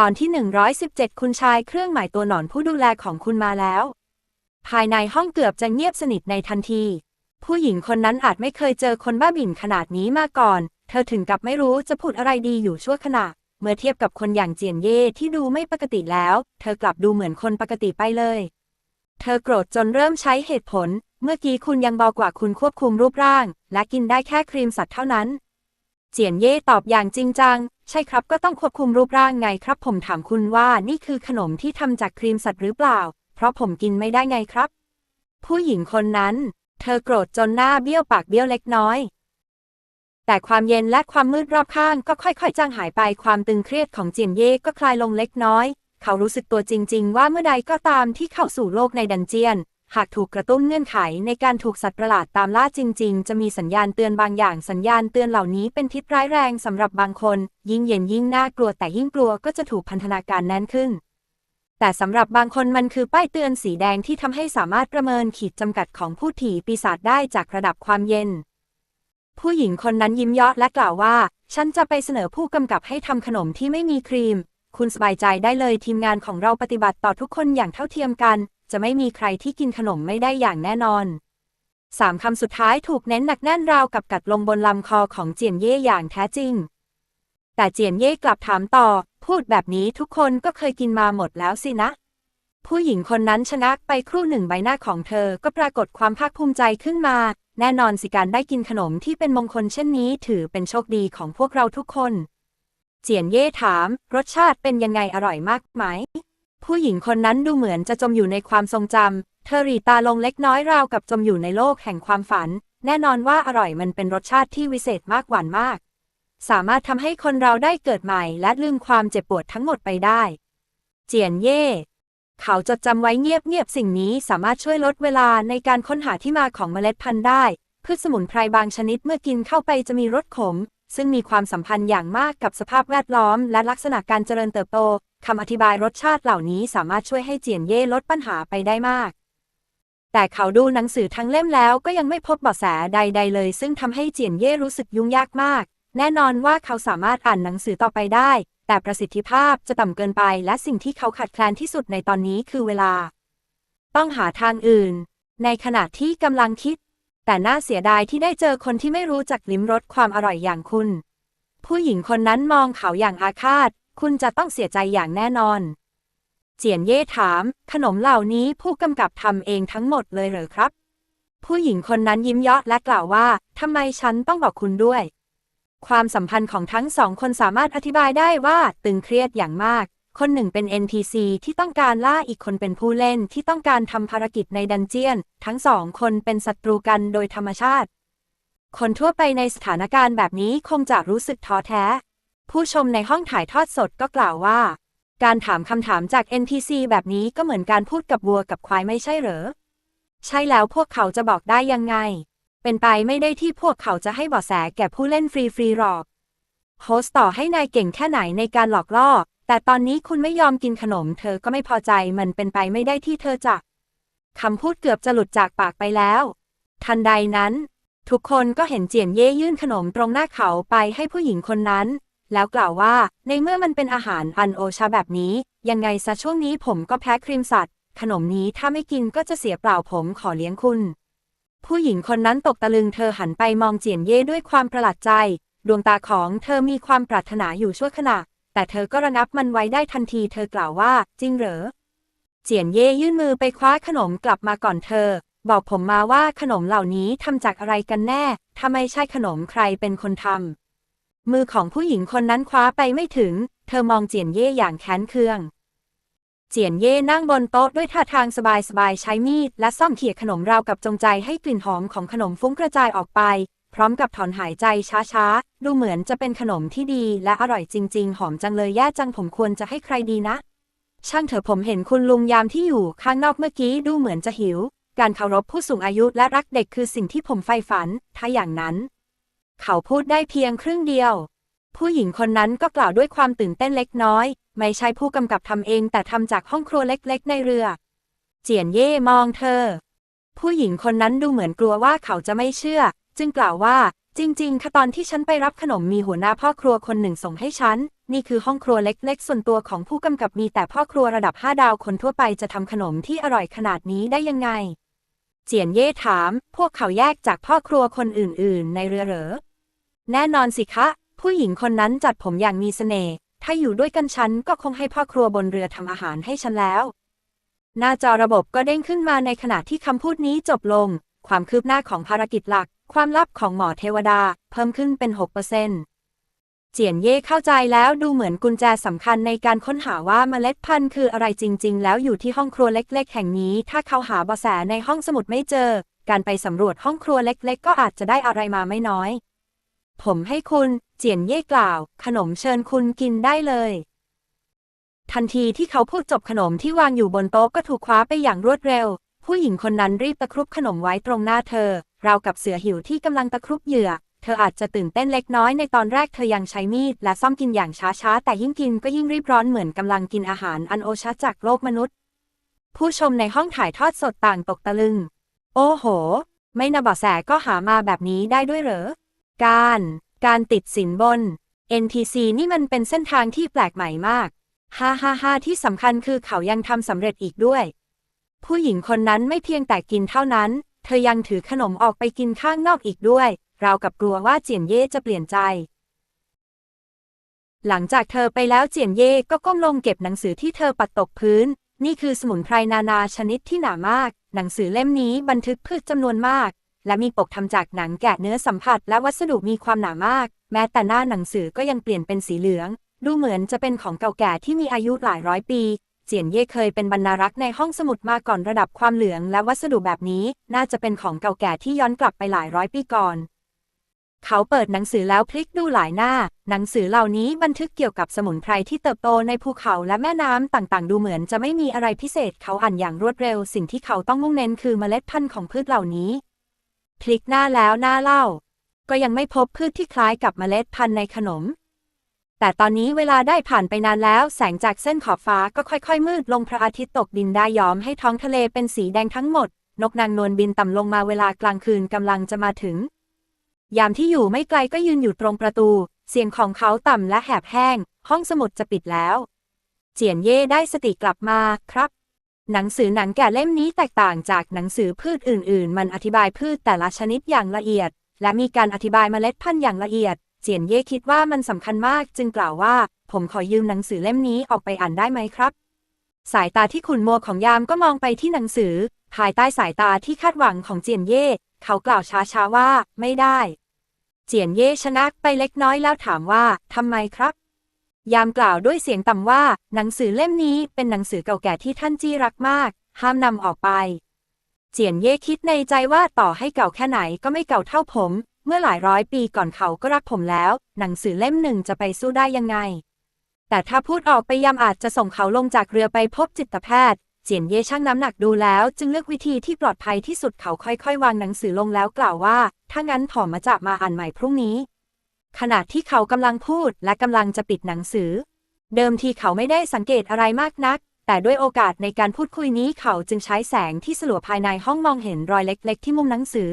ตอนที่ 117 คุณชายเครื่องหมายตัวหนอนผู้ดูแลของคุณมาแล้ว ภายในห้องเกือบจะเงียบสนิทในทันที ผู้หญิงคนนั้นอาจไม่เคยเจอคนบ้าบิ่นขนาดนี้มาก่อน เธอถึงกับไม่รู้จะพูดอะไรดีอยู่ชั่วขณะ เมื่อเทียบกับคนอย่างเจียนเย่ที่ดูไม่ปกติแล้ว เธอกลับดูเหมือนคนปกติไปเลย เธอโกรธจนเริ่มใช้เหตุผล เมื่อกี้คุณยังเบากว่าคุณควบคุมรูปร่าง และกินได้แค่ครีมสัตว์เท่านั้น เจียนเย่ตอบอย่างจริงจัง ใช่ครับก็ต้องควบคุมรูปร่างไงครับผมถามคุณว่านี่คือขนมที่ทำจากครีมสัตว์หรือเปล่า เพราะผมกินไม่ได้ไงครับ ผู้หญิงคนนั้น เธอโกรธจนหน้าเบี้ยวปากเบี้ยวเล็กน้อย แต่ความเย็นและความมืดรอบข้างก็ค่อยๆ จางหายไปความตึงเครียดของเจียนเย่ก็คลายลงเล็กน้อย เขารู้สึกตัวจริง ๆ ว่าเมื่อใดก็ตามที่เข้าสู่โลกในดันเจียน หากถูกกระตุ้นเงื่อนไขในการถูกสัตว์ประหลาดตามล่าจริง ๆ จะมีสัญญาณเตือนบางอย่างสัญญาณเตือนเหล่านี้เป็นพิษร้ายแรงสำหรับบางคน ยิ่งเย็นยิ่งน่ากลัวแต่ยิ่งกลัวก็จะถูกพันธนาการแน่นขึ้น แต่สำหรับบางคนมันคือป้ายเตือนสีแดงที่ทำให้สามารถประเมินขีดจำกัดของผู้ถีปีศาจได้จากระดับความเย็น ผู้หญิงคนนั้นยิ้มเยาะและกล่าวว่า ฉันจะไปเสนอผู้กำกับให้ทำขนมที่ไม่มีครีม คุณสบายใจได้เลยทีมงานของเราปฏิบัติต่อทุกคนอย่างเท่าเทียมกัน จะไม่มีใครที่กินขนมไม่ได้อย่างแน่นอนสามคำสุดท้ายถูกเน้นหนักแน่นราวกับกัดลงบนลำคอของเจียนเย่อย่างแท้จริง แต่เจียนเย่กลับถามต่อ พูดแบบนี้ทุกคนก็เคยกินมาหมดแล้วสินะ ผู้หญิงคนนั้นชะงักไปครู่หนึ่งใบหน้าของเธอก็ปรากฏความภาคภูมิใจขึ้นมา แน่นอนสิการได้กินขนมที่เป็นมงคลเช่นนี้ถือเป็นโชคดีของพวกเราทุกคน เจียนเย่ถาม รสชาติเป็นยังไงอร่อยมากไหม ผู้หญิงคนนั้นดูเหมือนจะจมอยู่ในความทรงจำ เธอหรีตาลงเล็กน้อยราวกับจมอยู่ในโลกแห่งความฝัน แน่นอนว่าอร่อยมันเป็นรสชาติที่วิเศษมากหวานมาก สามารถทำให้คนเราได้เกิดใหม่และลืมความเจ็บปวดทั้งหมดไปได้ เจียนเย่ เขาจดจำไว้เงียบๆสิ่งนี้สามารถช่วยลดเวลาในการค้นหาที่มาของเมล็ดพันธุ์ได้พืชสมุนไพรบางชนิดเมื่อกินเข้าไปจะมีรสขม ซึ่งมีความสัมพันธ์อย่างมากกับสภาพแวดล้อมและลักษณะการเจริญเติบโต คำอธิบายรสชาติเหล่านี้สามารถช่วยให้เจียนเย่ลดปัญหาไปได้มาก แต่เขาดูหนังสือทั้งเล่มแล้วก็ยังไม่พบเบาะแสใด ๆ เลย ซึ่งทำให้เจียนเย่รู้สึกยุ่งยากมาก แน่นอนว่าเขาสามารถอ่านหนังสือต่อไปได้ แต่ประสิทธิภาพจะต่ำเกินไป และสิ่งที่เขาขาดแคลนที่สุดในตอนนี้คือเวลา ต้องหาทางอื่น ในขณะที่กำลังคิด แต่น่าเสียดายที่ได้เจอคนที่ไม่รู้จักลิ้มรสความอร่อยอย่างคุณ ผู้หญิงคนนั้นมองเขาอย่างอาฆาต คุณจะต้องเสียใจอย่างแน่นอน เจียนเย่ถาม ขนมเหล่านี้ผู้กำกับทำเองทั้งหมดเลยเหรอครับ ผู้หญิงคนนั้นยิ้มเยาะและกล่าวว่าทำไมฉันต้องบอกคุณด้วย ความสัมพันธ์ของทั้งสองคนสามารถอธิบายได้ว่าตึงเครียดอย่างมาก คนหนึ่งเป็น NPC ที่ต้องการล่าอีกคนเป็นผู้เล่นที่ต้องการทำภารกิจในดันเจียน ทั้งสองคนเป็นศัตรูกันโดยธรรมชาติ คนทั่วไปในสถานการณ์แบบนี้คงจะรู้สึกท้อแท้ ผู้ชมในห้องถ่ายทอดสดก็กล่าวว่า การถามคำถามจาก NPC แบบนี้ก็เหมือนการพูดกับวัวกับควายไม่ใช่เหรอ ใช่แล้วพวกเขาจะบอกได้ยังไง เป็นไปไม่ได้ที่พวกเขาจะให้เบาะแสแก่ผู้เล่นฟรีฟรีหรอก โฮสต่อให้นายเก่งแค่ไหนในการหลอกล่อ แต่ตอนนี้คุณไม่ยอมกินขนม เธอก็ไม่พอใจมันเป็นไปไม่ได้ที่เธอจะคำพูดเกือบจะหลุดจากปากไปแล้ว ทันใดนั้น ทุกคนก็เห็นเจียนเย่ยื่นขนมตรงหน้าเขาไปให้ผู้หญิงคนนั้น แล้วกล่าวว่า ในเมื่อมันเป็นอาหารอันโอชาแบบนี้ ยังไงซะช่วงนี้ผมก็แพ้ครีมสัตว์ ขนมนี้ถ้าไม่กินก็จะเสียเปล่าผมขอเลี้ยงคุณ ผู้หญิงคนนั้นตกตะลึงเธอหันไปมองเจียนเย่ด้วยความประหลาดใจ ดวงตาของเธอมีความปรารถนาอยู่ชั่วขณะ แต่เธอก็ระงับมันไว้ได้ทันทีเธอกล่าวว่า จริงเหรอ เจียนเย่ยื่นมือไปคว้าขนมกลับมาก่อนเธอ บอกผมมาว่าขนมเหล่านี้ทำจากอะไรกันแน่ถ้าไม่ใช่ขนมใครเป็นคนทำ มือของผู้หญิงคนนั้นคว้าไปไม่ถึง เธอมองเจียนเย่อย่างแค้นเคือง เจียนเย่นั่งบนโต๊ะด้วยท่าทางสบายๆใช้มีดและซ่อมเขี่ยขนมราวกับจงใจให้กลิ่นหอมของขนมฟุ้งกระจายออกไป พร้อมกับถอนหายใจช้าๆ ดูเหมือนจะเป็นขนมที่ดีและอร่อยจริง ๆ หอมจังเลยแย่จังผมควรจะให้ใครดีนะ ช่างเถอะผมเห็นคุณลุงยามที่อยู่ข้างนอกเมื่อกี้ดูเหมือนจะหิว การเคารพผู้สูงอายุและรักเด็กคือสิ่งที่ผมใฝ่ฝัน ถ้าอย่างนั้น เขาพูดได้เพียงครึ่งเดียว ผู้หญิงคนนั้นก็กล่าวด้วยความตื่นเต้นเล็กน้อย ไม่ใช่ผู้กำกับทำเองแต่ทำจากห้องครัวเล็กๆ ในเรือ เจียนเย่มองเธอ ผู้หญิงคนนั้นดูเหมือนกลัวว่าเขาจะไม่เชื่อ จึงกล่าวว่า จริงๆค่ะตอนที่ฉันไปรับขนมมีหัวหน้าพ่อครัวคนหนึ่งส่งให้ฉัน นี่คือห้องครัวเล็กๆ ส่วนตัวของผู้กำกับมีแต่พ่อครัวระดับ5ดาวคนทั่วไปจะทำขนมที่อร่อยขนาดนี้ได้ยังไง เจียนเย่ถาม พวกเขาแยกจากพ่อครัวคนอื่น ๆ ในเรือเหรอ แน่นอนสิคะ ผู้หญิงคนนั้นจัดผมอย่างมีเสน่ห์ ถ้าอยู่ด้วยกันฉันก็คงให้พ่อครัวบนเรือทำอาหารให้ฉันแล้ว หน้าจอระบบก็เด้งขึ้นมาในขณะที่คำพูดนี้จบลง ความคืบหน้าของภารกิจหลัก ความลับของหมอเทวดา เพิ่มขึ้นเป็น 6%เจียนเย่เข้าใจแล้วดูเหมือนกุญแจสำคัญในการค้นหาว่าเมล็ดพันธุ์คืออะไรจริง ๆ แล้วอยู่ที่ห้องครัวเล็ก ๆ แห่งนี้ ถ้าเขาหาเบาะแสในห้องสมุดไม่เจอ การไปสำรวจห้องครัวเล็ก ๆ ก็อาจจะได้อะไรมาไม่น้อย ผมให้คุณ เจียนเย่กล่าว ขนมเชิญคุณกินได้เลย ทันทีที่เขาพูดจบขนมที่วางอยู่บนโต๊ะก็ถูกคว้าไปอย่างรวดเร็ว ผู้หญิงคนนั้นรีบตะครุบขนมไว้ตรงหน้าเธอ ราวกับเสือหิวที่กำลังตะครุบเหยื่อ เธออาจจะตื่นเต้นเล็กน้อยในตอนแรกเธอยังใช้มีดและซ่อมกินอย่างช้าๆ แต่ยิ่งกินก็ยิ่งรีบร้อนเหมือนกำลังกินอาหารอันโอชะจากโลกมนุษย์ ผู้ชมในห้องถ่ายทอดสดต่างตกตะลึง โอ้โห ไม่นาบาะแสก็หามาแบบนี้ได้ด้วยเหรอ การ การติดสินบน NTC นี่มันเป็นเส้นทางที่แปลกใหม่มาก ฮ่าฮ่าฮ่าที่สำคัญคือเขายังทำสำเร็จอีกด้วย ผู้หญิงคนนั้นไม่เพียงแต่กินเท่านั้น เธอยังถือขนมออกไปกินข้างนอกอีกด้วยราวกับกลัวว่าเจียนเย่จะเปลี่ยนใจ หลังจากเธอไปแล้วเจียนเย่ก็ก้มลงเก็บหนังสือที่เธอปัดตกพื้น นี่คือสมุนไพรนานาชนิดที่หนามาก หนังสือเล่มนี้บันทึกพืชจำนวนมาก และมีปกทำจากหนังแกะเนื้อสัมผัส และวัสดุมีความหนามาก แม้แต่หน้าหนังสือก็ยังเปลี่ยนเป็นสีเหลือง ดูเหมือนจะเป็นของเก่าแก่ที่มีอายุหลายร้อยปี เจียนเย่เคยเป็นบรรณารักษ์ในห้องสมุดมาก่อนระดับความเหลือง และวัสดุแบบนี้ น่าจะเป็นของเก่าแก่ที่ย้อนกลับไปหลายร้อยปีก่อน เขาเปิดหนังสือแล้วพลิกดูหลายหน้า หนังสือเหล่านี้บันทึกเกี่ยวกับสมุนไพรที่เติบโตในภูเขาและแม่น้ำต่างๆ ดูเหมือนจะไม่มีอะไรพิเศษ เขาอ่านอย่างรวดเร็ว สิ่งที่เขาต้องมุ่งเน้นคือเมล็ดพันธุ์ของพืชเหล่านี้ พลิกหน้าแล้วหน้าเล่า ก็ยังไม่พบพืชที่คล้ายกับเมล็ดพันธุ์ในขนม แต่ตอนนี้เวลาได้ผ่านไปนานแล้ว แสงจากเส้นขอบฟ้าก็ค่อยๆ มืดลงพระอาทิตย์ตกดินได้ย้อมให้ท้องทะเลเป็นสีแดงทั้งหมด นกนางนวลบินต่ำลงมาเวลากลางคืนกำลังจะมาถึง ยามที่อยู่ไม่ไกลก็ยืนอยู่ตรงประตู เสียงของเขาต่ำและแหบแห้ง ห้องสมุดจะปิดแล้ว เจียนเย่ได้สติกลับมาครับ หนังสือหนังแก่เล่มนี้แตกต่างจากหนังสือพืชอื่น ๆ มันอธิบายพืชแต่ละชนิดอย่างละเอียด และมีการอธิบายเมล็ดพันธุ์อย่างละเอียด เจียนเย่คิดว่ามันสำคัญมากจึงกล่าวว่า ผมขอยืมหนังสือเล่มนี้ออกไปอ่านได้ไหมครับ สายตาที่ขุ่นมัวของยามก็มองไปที่หนังสือ ภายใต้สายตาที่คาดหวังของเจียนเย่เขากล่าวช้าๆว่า ไม่ได้ เจียนเย่ชะนักไปเล็กน้อยแล้วถามว่าทำไมครับ ยามกล่าวด้วยเสียงต่ำว่า หนังสือเล่มนี้เป็นหนังสือเก่าแก่ที่ท่านจี้รักมาก ห้ามนำออกไป เจียนเย่คิดในใจว่าต่อให้เก่าแค่ไหนก็ไม่เก่าเท่าผม เมื่อหลายร้อยปีก่อนเขาก็รักผมแล้ว หนังสือเล่มหนึ่งจะไปสู้ได้ยังไง แต่ถ้าพูดออกไปยามอาจจะส่งเขาลงจากเรือไปพบจิตแพทย์ เจียนเย่ชั่งน้ำหนักดูแล้ว จึงเลือกวิธีที่ปลอดภัยที่สุดเขาค่อยๆ วางหนังสือลงแล้วกล่าวว่า ถ้างั้นถอมาจับมาอ่านใหม่พรุ่งนี้ ขณะที่เขากำลังพูดและกำลังจะปิดหนังสือ เดิมทีเขาไม่ได้สังเกตอะไรมากนัก แต่ด้วยโอกาสในการพูดคุยนี้เขาจึงใช้แสงที่สลัวภายในห้องมองเห็นรอยเล็ก ๆ ที่มุมหนังสือ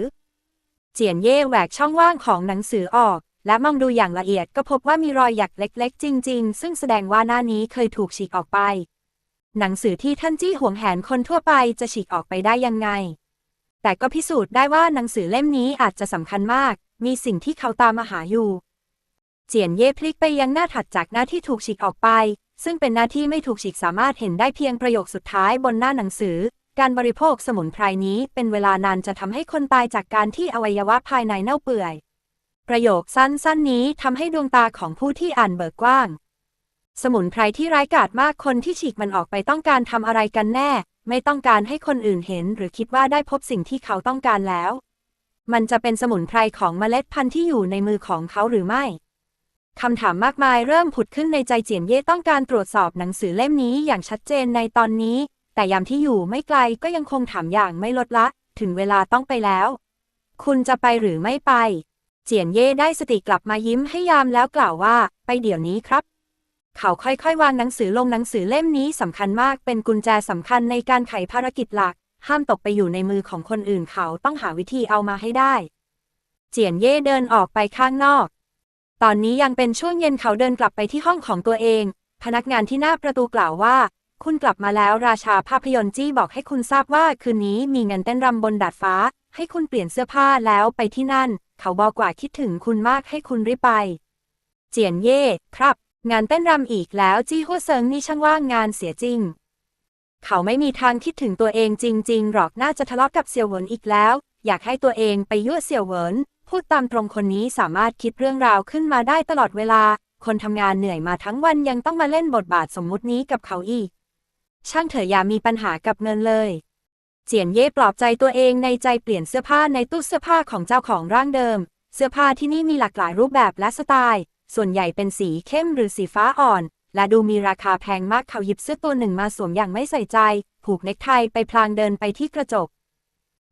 เจียนเย่แหวกช่องว่างของหนังสือออก และมองดูอย่างละเอียดก็พบว่ามีรอยหยักเล็ก ๆ จริง ๆ ซึ่งแสดงว่าหน้านี้เคยถูกฉีกออกไป หนังสือที่ท่านจี้ห่วงแหนคนทั่วไปจะฉีกออกไปได้ยังไง แต่ก็พิสูจน์ได้ว่าหนังสือเล่มนี้อาจจะสำคัญมาก มีสิ่งที่เขาตามมาหาอยู่ จียนเย่พลิกไปยังหน้าถัดจากหน้าที่ถูกฉีกออกไป ซึ่งเป็นหน้าที่ไม่ถูกฉีกสามารถเห็นได้เพียงประโยคสุดท้ายบนหน้าหนังสือ การบริโภคสมุนไพรนี้เป็นเวลานานจะทำให้คนตายจากการที่อวัยวะภายในเน่าเปื่อย ประโยคสั้นๆ นี้ทำให้ดวงตาของผู้ที่อ่านเบิกกว้าง สมุนไพรที่ร้ายกาจมากคนที่ฉีกมันออกไปต้องการทำอะไรกันแน่ ไม่ต้องการให้คนอื่นเห็น หรือคิดว่าได้พบสิ่งที่เขาต้องการแล้ว มันจะเป็นสมุนไพรของเมล็ดพันธุ์ที่อยู่ในมือของเขาหรือไม่ คำถามมากมายเริ่มผุดขึ้นในใจเจียนเย่ต้องการตรวจสอบหนังสือเล่มนี้อย่างชัดเจนในตอนนี้ แต่ยามที่อยู่ไม่ไกลก็ยังคงถามอย่างไม่ลดละ ถึงเวลาต้องไปแล้ว คุณจะไปหรือไม่ไป เจียนเย่ได้สติกลับมายิ้มให้ยามแล้วกล่าวว่า ไปเดี๋ยวนี้ครับ เขาค่อยๆ วางหนังสือลงหนังสือเล่มนี้สำคัญมากเป็นกุญแจสำคัญในการไขภารกิจหลัก ห้ามตกไปอยู่ในมือของคนอื่นเขาต้องหาวิธีเอามาให้ได้ เจียนเย่เดินออกไปข้างนอก ตอนนี้ยังเป็นช่วงเย็นเขาเดินกลับไปที่ห้องของตัวเอง พนักงานที่หน้าประตูกล่าวว่า คุณกลับมาแล้วราชาภาพยนตร์จี้บอกให้คุณทราบว่าคืนนี้มีงานเต้นรำบนดาดฟ้า ให้คุณเปลี่ยนเสื้อผ้าแล้วไปที่นั่น เขาบอกว่าคิดถึงคุณมากให้คุณรีบไป เจียนเย่ครับ งานเต้นรำอีกแล้วจี้ฮั่วเซิงนี่ช่างว่างงานเสียจริง เขาไม่มีทางคิดถึงตัวเองจริง ๆ หรอกน่าจะทะเลาะกับเสี่ยวเหวินอีกแล้ว อยากให้ตัวเองไปยั่วเสี่ยวเหวิน พูดตามตรงคนนี้สามารถคิดเรื่องราวขึ้นมาได้ตลอดเวลา คนทำงานเหนื่อยมาทั้งวันยังต้องมาเล่นบทบาทสมมุตินี้กับเขาอีก ช่างเถอะอย่ามีปัญหากับเงินเลย เจียนเย่ปลอบใจตัวเองในใจเปลี่ยนเสื้อผ้าในตู้เสื้อผ้าของเจ้าของร่างเดิม เสื้อผ้าที่นี่มีหลากหลายรูปแบบและสไตล์ ส่วนใหญ่เป็นสีเข้มหรือสีฟ้าอ่อน และดูมีราคาแพงมากเขาหยิบเสื้อตัวหนึ่งมาสวมอย่างไม่ใส่ใจ ผูกเนคไทไปพลางเดินไปที่กระจก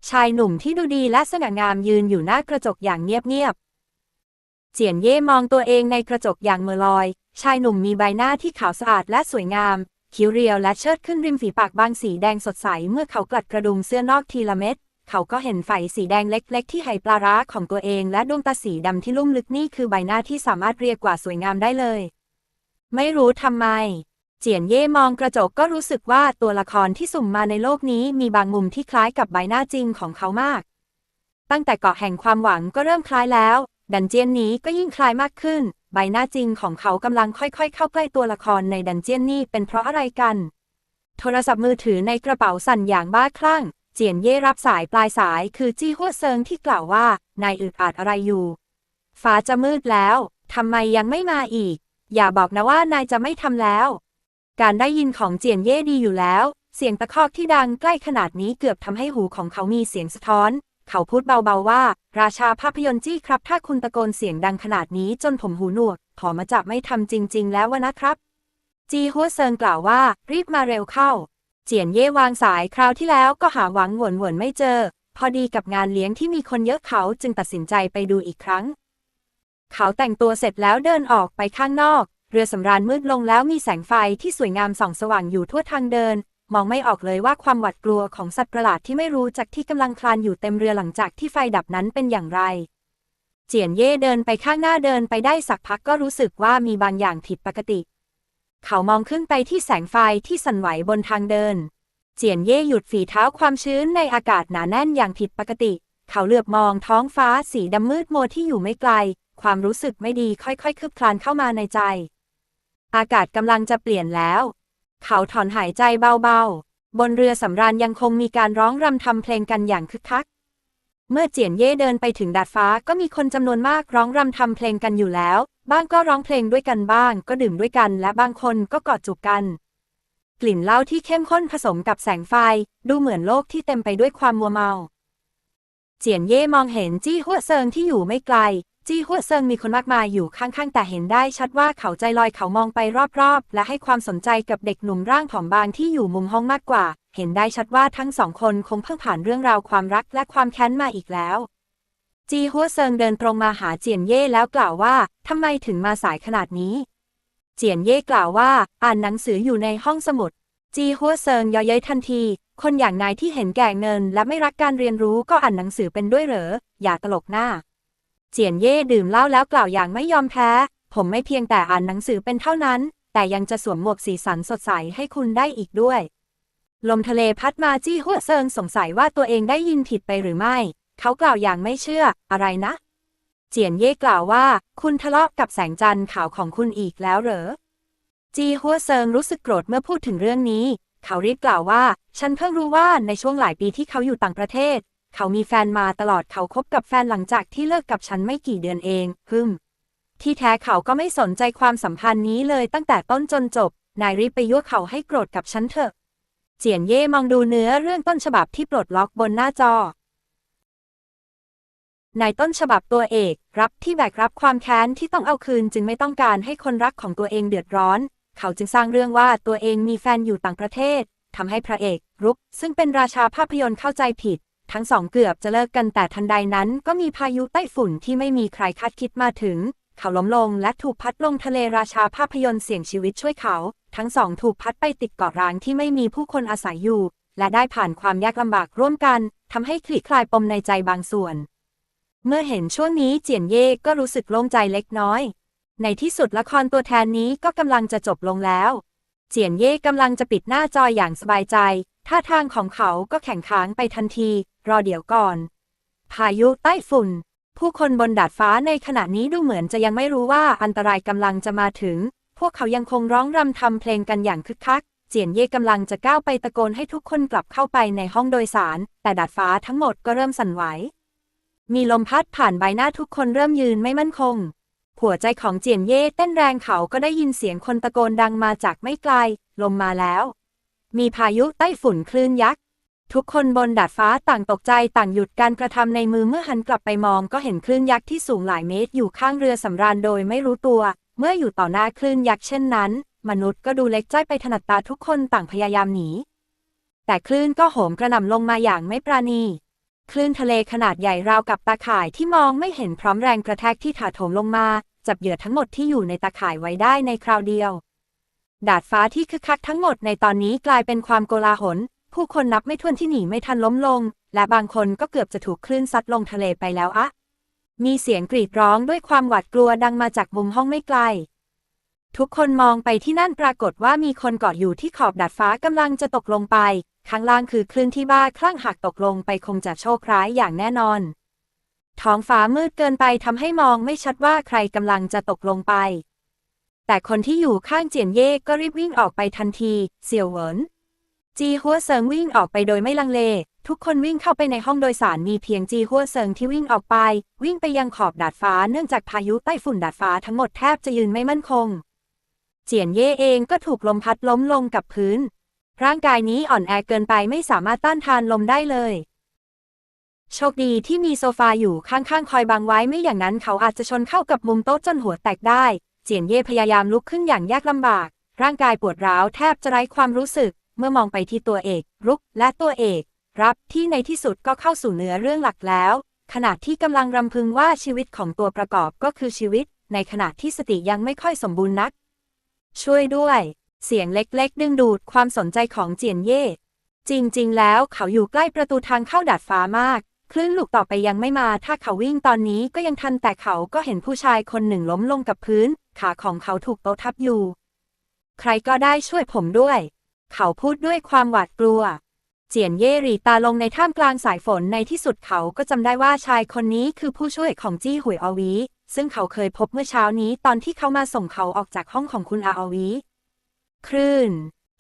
ชายหนุ่มที่ดูดีและสง่างามยืนอยู่หน้ากระจกอย่างเงียบๆ เจียนเย่มองตัวเองในกระจกอย่างเมอลอย ชายหนุ่มมีใบหน้าที่ขาวสะอาดและสวยงาม คิ้วเรียวและเชิดขึ้นริมฝีปากบางสีแดงสดใส เมื่อเขากลัดกระดุมเสื้อนอกทีละเม็ด เขาก็เห็นไฝสีแดงเล็กๆ ที่ไหปลาร้าของตัวเองและดวงตาสีดำที่ลุ่มลึกนี่คือใบหน้าที่สามารถเรียกว่าสวยงามได้เลย ไม่รู้ทำไม เจียนเย่มองกระจกก็รู้สึกว่าตัวละครที่สุ่มมาในโลกนี้มีบางมุมที่คล้ายกับใบหน้าจริงของเขามาก ตั้งแต่เกาะแห่งความหวังก็เริ่มคล้ายแล้ว ดันเจียนนี้ก็ยิ่งคล้ายมากขึ้น ใบหน้าจริงของเขากำลังค่อยๆ เข้าใกล้ตัวละครในดันเจียนนี่เป็นเพราะอะไรกัน โทรศัพท์มือถือในกระเป๋าสั่นอย่างบ้าคลั่ง เจียนเย่รับสายปลายสายคือจี้ฮั่วเซิงที่กล่าวว่านายอึดอัดอะไรอยู่ ฟ้าจะมืดแล้วทำไมยังไม่มาอีก อย่าบอกนะว่านายจะไม่ทำแล้ว การได้ยินของเจียนเย่ดีอยู่แล้ว เสียงตะคอกที่ดังใกล้ขนาดนี้เกือบทำให้หูของเขามีเสียงสะท้อน เขาพูดเบาๆว่า ราชาภาพยนตร์จี้ครับ ถ้าคุณตะโกนเสียงดังขนาดนี้จนผมหูหนวก ขอมาจับไม่ทำจริง ๆ แล้ววะนะครับ จีฮัวเซิงกล่าวว่า รีบมาเร็วเข้า เจียนเย่วางสายคราวที่แล้วก็หาหวังหวนหวนไม่เจอ พอดีกับงานเลี้ยงที่มีคนเยอะเขาจึงตัดสินใจไปดูอีกครั้ง เขาแต่งตัวเสร็จแล้วเดินออกไปข้างนอก เรือสำราญมืดลงแล้วมีแสงไฟที่สวยงามส่องสว่างอยู่ทั่วทางเดิน มองไม่ออกเลยว่าความหวาดกลัวของสัตว์ประหลาดที่ไม่รู้จักที่กำลังคลานอยู่เต็มเรือหลังจากที่ไฟดับนั้นเป็นอย่างไร เจียนเย่เดินไปข้างหน้าเดินไปได้สักพักก็รู้สึกว่ามีบางอย่างผิดปกติ เขามองขึ้นไปที่แสงไฟที่สั่นไหวบนทางเดิน เจียนเย่หยุดฝีเท้าความชื้นในอากาศหนาแน่นอย่างผิดปกติ เขาเหลือบมองท้องฟ้าสีดำมืดโมวที่อยู่ไม่ไกล ความรู้สึกไม่ดีค่อยๆคืบคลานเข้ามาในใจ อากาศกำลังจะเปลี่ยนแล้ว เขาถอนหายใจเบาๆ บนเรือสำราญยังคงมีการร้องรำทำเพลงกันอย่างคึกคัก เมื่อเจียนเย่เดินไปถึงดาดฟ้าก็มีคนจำนวนมากร้องรำทำเพลงกันอยู่แล้ว บ้างก็ร้องเพลงด้วยกันบ้าง ก็ดื่มด้วยกัน และบางคนก็กอดจูบกัน กลิ่นเหล้าที่เข้มข้นผสมกับแสงไฟ ดูเหมือนโลกที่เต็มไปด้วยความมัวเมา เจียนเย่มองเห็นจี้หัวเซิงที่อยู่ไม่ไกล จี้หัวเซิงมีคนมากมายอยู่ข้างๆ แต่เห็นได้ชัดว่าเขาใจลอยเขามองไปรอบๆ และให้ความสนใจกับเด็กหนุ่มร่างผอมบางที่อยู่มุมห้องมากกว่า เห็นได้ชัดว่าทั้งสองคนคงเพิ่งผ่านเรื่องราวความรักและความแค้นมาอีกแล้ว จีฮัวเซิงเดินตรงมาหาเจียนเย่แล้วกล่าวว่าทำไมถึงมาสายขนาดนี้ เจียนเย่กล่าวว่า อ่านหนังสืออยู่ในห้องสมุด จีฮัวเซิงย่อเย้ยทันที คนอย่างนายที่เห็นแก่เงิน และไม่รักการเรียนรู้ก็อ่านหนังสือเป็นด้วยเหรอ อย่าตลกหน้า เจียนเย่ดื่มเหล้าแล้วกล่าวอย่างไม่ยอมแพ้ ผมไม่เพียงแต่อ่านหนังสือเป็นเท่านั้น แต่ยังจะสวมหมวกสีสันสดใสให้คุณได้อีกด้วย ลมทะเลพัดมาจี้หัวเซิงสงสัยว่าตัวเองได้ยินผิดไปหรือไม่ เขากล่าวอย่างไม่เชื่อ อะไรนะ เจียนเย่กล่าวว่า คุณทะเลาะกับแสงจันทร์ขาวของคุณอีกแล้วเหรอ จีฮัวเซิงรู้สึกโกรธเมื่อพูดถึงเรื่องนี้ เขารีบกล่าวว่า ฉันเพิ่งรู้ว่าในช่วงหลายปีที่เขาอยู่ต่างประเทศ เขามีแฟนมาตลอดเขาคบกับแฟนหลังจากที่เลิกกับฉันไม่กี่เดือนเองฮึมที่แท้เขาก็ไม่สนใจความสัมพันธ์นี้เลยตั้งแต่ต้นจนจบ นายรีบไปยั่วเขาให้โกรธกับฉันเถอะ เจียนเย่มองดูเนื้อเรื่องต้นฉบับที่ปลดล็อกบนหน้าจอ ในต้นฉบับตัวเอก รับที่แบกรับความแค้นที่ต้องเอาคืนจึงไม่ต้องการให้คนรักของตัวเองเดือดร้อน เขาจึงสร้างเรื่องว่าตัวเองมีแฟนอยู่ต่างประเทศทำให้พระเอก รุก ซึ่งเป็นราชาภาพยนตร์เข้าใจผิด ทั้งสองเกือบจะเลิกกันแต่ทันใดนั้น ก็มีพายุใต้ฝุ่นที่ไม่มีใครคาดคิดมาถึง เขาล้มลงและถูกพัดลงทะเลราชาภาพยนตร์เสี่ยงชีวิตช่วยเขา ทั้งสองถูกพัดไปติดเกาะร้างที่ไม่มีผู้คนอาศัยอยู่ และได้ผ่านความยากลำบากร่วมกันทำให้คลี่คลายปมในใจบางส่วน เมื่อเห็นช่วงนี้เจียนเย่ก็รู้สึกโล่งใจเล็กน้อย ในที่สุดละครตัวแทนนี้ก็กำลังจะจบลงแล้ว เจียนเย่กำลังจะปิดหน้าจออย่างสบายใจ ท่าทางของเขาก็แข็งค้างไปทันที รอเดี๋ยวก่อน พายุใต้ฝุ่น ผู้คนบนดาดฟ้าในขณะนี้ดูเหมือนจะยังไม่รู้ว่าอันตรายกำลังจะมาถึง พวกเขายังคงร้องรำทำเพลงกันอย่างคึกคัก เจียนเย่กำลังจะก้าวไปตะโกนให้ทุกคนกลับเข้าไปในห้องโดยสาร แต่ดาดฟ้าทั้งหมดก็เริ่มสั่นไหว มีลมพัดผ่านใบหน้าทุกคนเริ่มยืนไม่มั่นคง หัวใจของเจียนเย่เต้นแรงเขาก็ได้ยินเสียงคนตะโกนดังมาจากไม่ไกล ลมมาแล้ว มีพายุใต้ฝุ่นคลื่นยักษ์ทุกคนบนดาดฟ้าต่างตกใจต่างหยุดการกระทำในมือเมื่อหันกลับไปมองก็เห็นคลื่นยักษ์ที่สูงหลายเมตรอยู่ข้างเรือสำราญโดยไม่รู้ตัว เมื่ออยู่ต่อหน้าคลื่นยักษ์เช่นนั้น มนุษย์ก็ดูเล็กจ้อยไปถนัดตาทุกคนต่างพยายามหนี แต่คลื่นก็โหมกระหน่ำลงมาอย่างไม่ปราณี คลื่นทะเลขนาดใหญ่ราวกับตาข่ายที่มองไม่เห็นพร้อมแรงกระแทกที่ถาโถมลงมา จับเหยื่อทั้งหมดที่อยู่ในตาข่ายไว้ได้ในคราวเดียว ดาดฟ้าที่คึกคักทั้งหมดในตอนนี้กลายเป็นความโกลาหล ผู้คนนับไม่ถ้วนที่หนีไม่ทันล้มลง และบางคนก็เกือบจะถูกคลื่นซัดลงทะเลไปแล้วอะ มีเสียงกรีดร้องด้วยความหวาดกลัวดังมาจากมุมห้องไม่ไกล ทุกคนมองไปที่นั่นปรากฏว่ามีคนเกาะอยู่ที่ขอบดาดฟ้ากำลังจะตกลงไป ข้างล่างคือคลื่นที่บ้าคลั่งหักตกลงไปคงจะโชคร้ายอย่างแน่นอน ท้องฟ้ามืดเกินไปทำให้มองไม่ชัดว่าใครกำลังจะตกลงไป แต่คนที่อยู่ข้างเจียนเย่ก็รีบวิ่งออกไปทันที เสี่ยวเหวิน จีฮัวเซิงวิ่งออกไปโดยไม่ลังเล ทุกคนวิ่งเข้าไปในห้องโดยสารมีเพียงจีฮัวเซิงที่วิ่งออกไป วิ่งไปยังขอบดาดฟ้าเนื่องจากพายุใต้ฝุ่นดาดฟ้าทั้งหมดแทบจะยืนไม่มั่นคง เจียนเย่เองก็ถูกลมพัดล้มลงกับพื้น ร่างกายนี้อ่อนแอเกินไปไม่สามารถต้านทานลมได้เลยโชคดีที่มีโซฟาอยู่ข้างๆ คอยบังไว้ไม่อย่างนั้นเขาอาจจะชนเข้ากับมุมโต๊ะจนหัวแตกได้ จียนเย่พยายามลุกขึ้นอย่างยากลำบาก ร่างกายปวดร้าวแทบจะไร้ความรู้สึก เมื่อมองไปที่ตัวเอก รุกและตัวเอก รับที่ในที่สุดก็เข้าสู่เนื้อเรื่องหลักแล้ว ขณะที่กำลังรำพึงว่าชีวิตของตัวประกอบก็คือชีวิต ในขณะที่สติยังไม่ค่อยสมบูรณ์นัก ช่วยด้วย เสียงเล็กๆ ดึงดูดความสนใจของเจียนเย่ จริงๆ แล้วเขาอยู่ใกล้ประตูทางเข้าดาดฟ้ามากคลื่นลูกต่อไปยังไม่มา ถ้าเขาวิ่งตอนนี้ก็ยังทันแต่เขาก็เห็นผู้ชายคนหนึ่งล้มลงกับพื้น ขาของเขาถูกโต๊ะทับอยู่ ใครก็ได้ช่วยผมด้วย เขาพูดด้วยความหวาดกลัว เจียนเย่หรีตาลงในท่ามกลางสายฝนในที่สุดเขาก็จำได้ว่าชายคนนี้คือผู้ช่วยของจี้หุยอวีซึ่งเขาเคยพบเมื่อเช้านี้ตอนที่เขามาส่งเขาออกจากห้องของคุณอาอวีคลื่น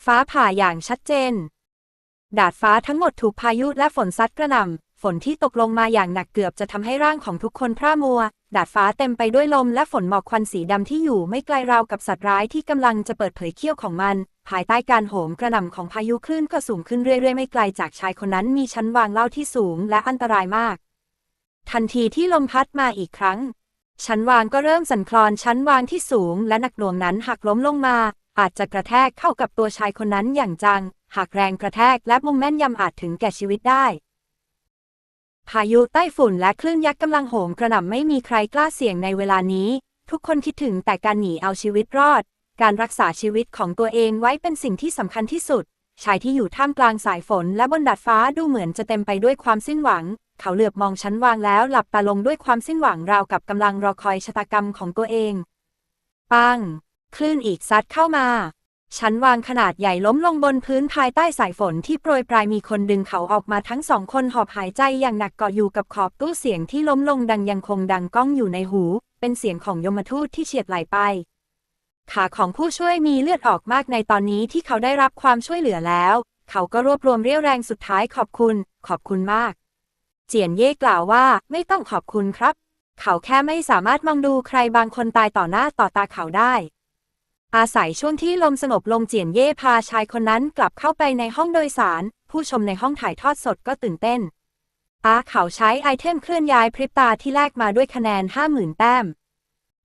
ฟ้าผ่าอย่างชัดเจน ดาดฟ้าทั้งหมดถูกพายุและฝนซัดกระหน่ำฝนที่ตกลงมาอย่างหนักเกือบจะทำให้ร่างของทุกคนพร่ามัว ดาดฟ้าเต็มไปด้วยลมและฝนหมอกควันสีดำที่อยู่ไม่ไกลราวกับสัตว์ร้ายที่กำลังจะเปิดเผยเขี้ยวของมัน ภายใต้การโหมกระหน่ำของพายุคลื่นก็สูงขึ้นเรื่อยๆ ไม่ไกลจากชายคนนั้นมีชั้นวางเล้าที่สูงและอันตรายมาก ทันทีที่ลมพัดมาอีกครั้ง ชั้นวางก็เริ่มสั่นคลอนชั้นวางที่สูงและหนักหน่วงนั้นหักล้มลงมา อาจจะกระแทกเข้ากับตัวชายคนนั้นอย่างจัง หากแรงกระแทกและมุมแม่นยำอาจถึงแก่ชีวิตได้ พายุใต้ฝุ่นและคลื่นยักษ์กำลังโหมกระหน่ำไม่มีใครกล้าเสี่ยงในเวลานี้ ทุกคนคิดถึงแต่การหนีเอาชีวิตรอด การรักษาชีวิตของตัวเองไว้เป็นสิ่งที่สำคัญที่สุด ชายที่อยู่ท่ามกลางสายฝนและบนดาดฟ้าดูเหมือนจะเต็มไปด้วยความสิ้นหวัง เขาเหลือบมองชั้นวางแล้วหลับตาลงด้วยความสิ้นหวังราวกับกำลังรอคอยชะตากรรมของตัวเอง ปัง คลื่นอีกซัดเข้ามา ชั้นวางขนาดใหญ่ล้มลงบนพื้นภายใต้สายฝนที่โปรยปลายมีคนดึงเขาออกมาทั้งสองคนหอบหายใจอย่างหนักเกาะอยู่กับขอบตู้เสียงที่ล้มลงดังยังคงดังก้องอยู่ในหู เป็นเสียงของยมทูตที่เฉียดไหลไป ขาของผู้ช่วยมีเลือดออกมากในตอนนี้ที่เขาได้รับความช่วยเหลือแล้ว เขาก็รวบรวมเรี่ยวแรงสุดท้ายขอบคุณ ขอบคุณมาก เจียนเย่กล่าวว่าไม่ต้องขอบคุณครับ เขาแค่ไม่สามารถมองดูใครบางคนตายต่อหน้าต่อตาเขาได้ อาศัยช่วงที่ลมสงบลงเจียนเย่พาชายคนนั้นกลับเข้าไปในห้องโดยสาร ผู้ชมในห้องถ่ายทอดสดก็ตื่นเต้น อาเขาใช้ไอเทมเคลื่อนย้ายพริบตาที่แลกมาด้วยคะแนน 50,000 แต้ม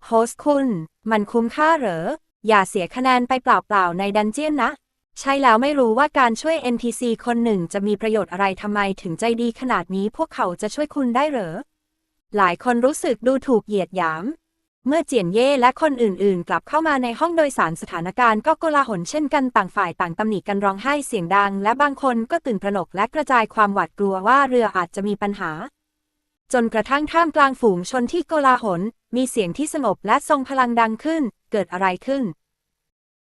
โฮสคุณ มันคุ้มค่าเหรอ อย่าเสียคะแนนไปเปล่าๆในดันเจียนนะ ใช่แล้วไม่รู้ว่าการช่วย NPC คนหนึ่งจะมีประโยชน์อะไรทำไมถึงใจดีขนาดนี้พวกเขาจะช่วยคุณได้เหรอ หลายคนรู้สึกดูถูกเหยียดหยาม เมื่อเจียนเย่และคนอื่นๆ กลับเข้ามาในห้องโดยสารสถานการณ์ก็โกลาหลเช่นกันต่างฝ่ายต่างตำหนิกันร้องไห้เสียงดัง และบางคนก็ตื่นตระหนกและกระจายความหวาดกลัวว่าเรืออาจจะมีปัญหา จนกระทั่งท่ามกลางฝูงชนที่โกลาหล มีเสียงที่สงบและทรงพลังดังขึ้น เกิดอะไรขึ้น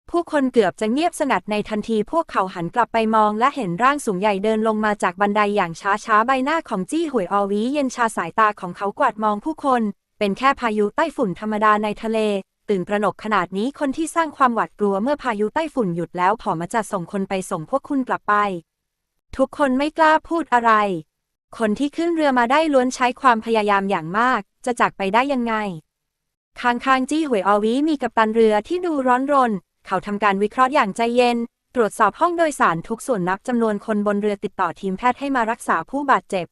ผู้คนเกือบจะเงียบสงัดในทันทีพวกเขาหันกลับไปมองและเห็นร่างสูงใหญ่เดินลงมาจากบันไดอย่างช้าๆใบหน้าของจี้หวยออวีเย็นชาสายตาของเขากวาดมองผู้คน เป็นแค่พายุใต้ฝุ่นธรรมดาในทะเล ตื่นตระหนกขนาดนี้คนที่สร้างความหวาดกลัวเมื่อพายุใต้ฝุ่นหยุดแล้วผอมาจะส่งคนไปส่งพวกคุณกลับไป ทุกคนไม่กล้าพูดอะไร คนที่ขึ้นเรือมาได้ล้วนใช้ความพยายามอย่างมาก จะจากไปได้ยังไง คางคางจี้หวยออวีมีกัปตันเรือที่ดูร้อนรน เขาทำการวิเคราะห์อย่างใจเย็น ตรวจสอบห้องโดยสารทุกส่วนนับจำนวนคนบนเรือติดต่อทีมแพทย์ให้มารักษาผู้บาดเจ็บ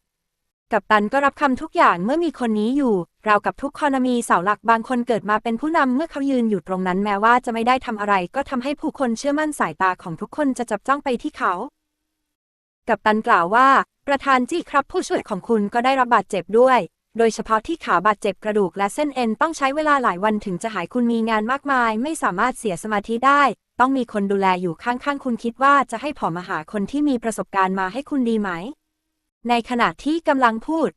กัปตันก็รับคำทุกอย่างเมื่อมีคนนี้อยู่ ราวกับทุกคอนมีเสาหลักบางคนเกิดมาเป็นผู้นำเมื่อเขายืนอยู่ตรงนั้นแม้ว่าจะไม่ได้ทำอะไร ก็ทำให้ผู้คนเชื่อมั่นสายตาของทุกคนจะจับจ้องไปที่เขา กัปตันกล่าวว่า ประธานจี้ครับผู้ช่วยของคุณก็ได้รับบาดเจ็บด้วย โดยเฉพาะที่ขาบาดเจ็บกระดูกและเส้นเอ็นต้องใช้เวลาหลายวันถึงจะหายคุณมีงานมากมาย ไม่สามารถเสียสมาธิได้ ต้องมีคนดูแลอยู่ข้างๆคุณคิดว่าจะให้ผมมาหาคนที่มีประสบการณ์มาให้คุณดีไหม ในขณะที่กำลังพูด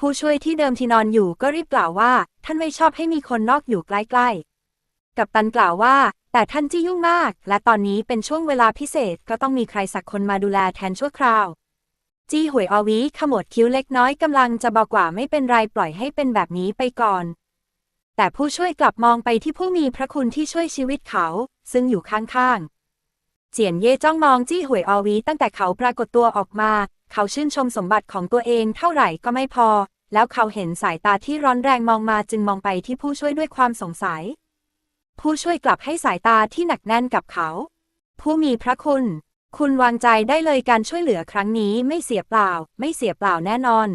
ผู้ช่วยที่เดิมที่นอนอยู่ก็รีบกล่าวว่า ท่านไม่ชอบให้มีคนนอกอยู่ใกล้ๆ กัปตันกล่าวว่า แต่ท่านจี้ยุ่งมาก และตอนนี้เป็นช่วงเวลาพิเศษก็ต้องมีใครสักคนมาดูแลแทนชั่วคราว จี้หวยอวีขมวดคิ้วเล็กน้อยกำลังจะบอกว่าไม่เป็นไรปล่อยให้เป็นแบบนี้ไปก่อน แต่ผู้ช่วยกลับมองไปที่ผู้มีพระคุณที่ช่วยชีวิตเขา ซึ่งอยู่ข้างๆเจียนเย่จ้องมองจี้หวยอวีตั้งแต่เขาปรากฏตัวออกมา เขาชื่นชมสมบัติของตัวเองเท่าไหร่ก็ไม่พอ แล้วเขาเห็นสายตาที่ร้อนแรงมองมาจึงมองไปที่ผู้ช่วยด้วยความสงสัย ผู้ช่วยกลับให้สายตาที่หนักแน่นกับเขา ผู้มีพระคุณ คุณวางใจได้เลยการช่วยเหลือครั้งนี้ไม่เสียเปล่า ไม่เสียเปล่าแน่นอน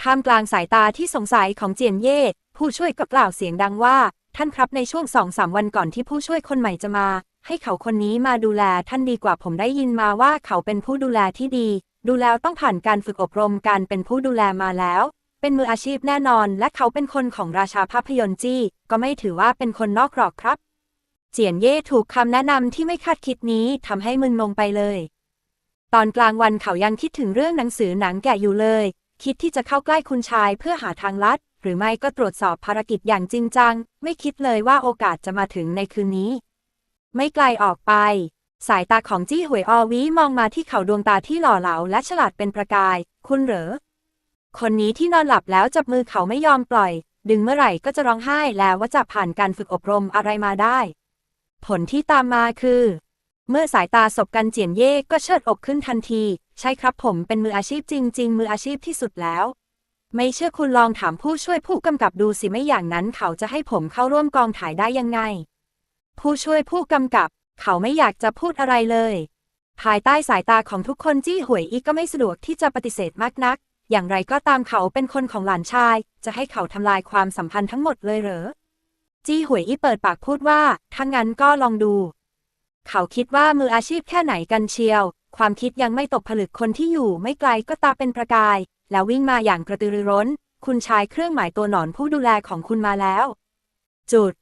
ท่ามกลางสายตาที่สงสัยของเจียนเย่ผู้ช่วยก็กล่าวเสียงดังว่าท่านครับในช่วงสองสามวันก่อนที่ผู้ช่วยคนใหม่จะมา ให้เขาคนนี้มาดูแลท่านดีกว่าผมได้ยินมาว่าเขาเป็นผู้ดูแลที่ดี ดูแล้วต้องผ่านการฝึกอบรมการเป็นผู้ดูแลมาแล้ว เป็นมืออาชีพแน่นอน และเขาเป็นคนของราชาภาพยนตร์จี้ ก็ไม่ถือว่าเป็นคนนอกหรอกครับ เจียนเย่ถูกคำแนะนำที่ไม่คาดคิดนี้ทำให้มึนงงไปเลย ตอนกลางวันเขายังคิดถึงเรื่องหนังสือหนังแกะอยู่เลย คิดที่จะเข้าใกล้คุณชายเพื่อหาทางลัด หรือไม่ก็ตรวจสอบภารกิจอย่างจริงจัง ไม่คิดเลยว่าโอกาสจะมาถึงในคืนนี้ ไม่ไกลออกไป สายตาของจี้หวยอวีมองมาที่เขาดวงตาที่หล่อเหลาและฉลาดเป็นประกาย คุณเหรอ คนนี้ที่นอนหลับแล้วจับมือเขาไม่ยอมปล่อย ดึงเมื่อไหร่ก็จะร้องไห้แล้วว่าจะผ่านการฝึกอบรมอะไรมาได้ ผลที่ตามมาคือ เมื่อสายตาสบกันเจียนเย่ก็เชิดอกขึ้นทันที ใช่ครับผมเป็นมืออาชีพจริง ๆ มืออาชีพที่สุดแล้วไม่เชื่อคุณลองถามผู้ช่วยผู้กำกับดูสิไม่อย่างนั้นเขาจะให้ผมเข้าร่วมกองถ่ายได้ยังไง ผู้ช่วยผู้กำกับ เขาไม่อยากจะพูดอะไรเลย ภายใต้สายตาของทุกคนจี้หวยอีกก็ไม่สะดวกที่จะปฏิเสธมากนัก อย่างไรก็ตามเขาเป็นคนของหลานชาย จะให้เขาทำลายความสัมพันธ์ทั้งหมดเลยเหรอ จี้หวยอีเปิดปากพูดว่าถ้างั้นก็ลองดู เขาคิดว่ามืออาชีพแค่ไหนกันเชียว ความคิดยังไม่ตกผลึกคนที่อยู่ไม่ไกลก็ตาเป็นประกาย แล้ววิ่งมาอย่างกระตือรือร้น คุณชายเครื่องหมายตัวหนอนผู้ดูแลของคุณมาแล้ว จุด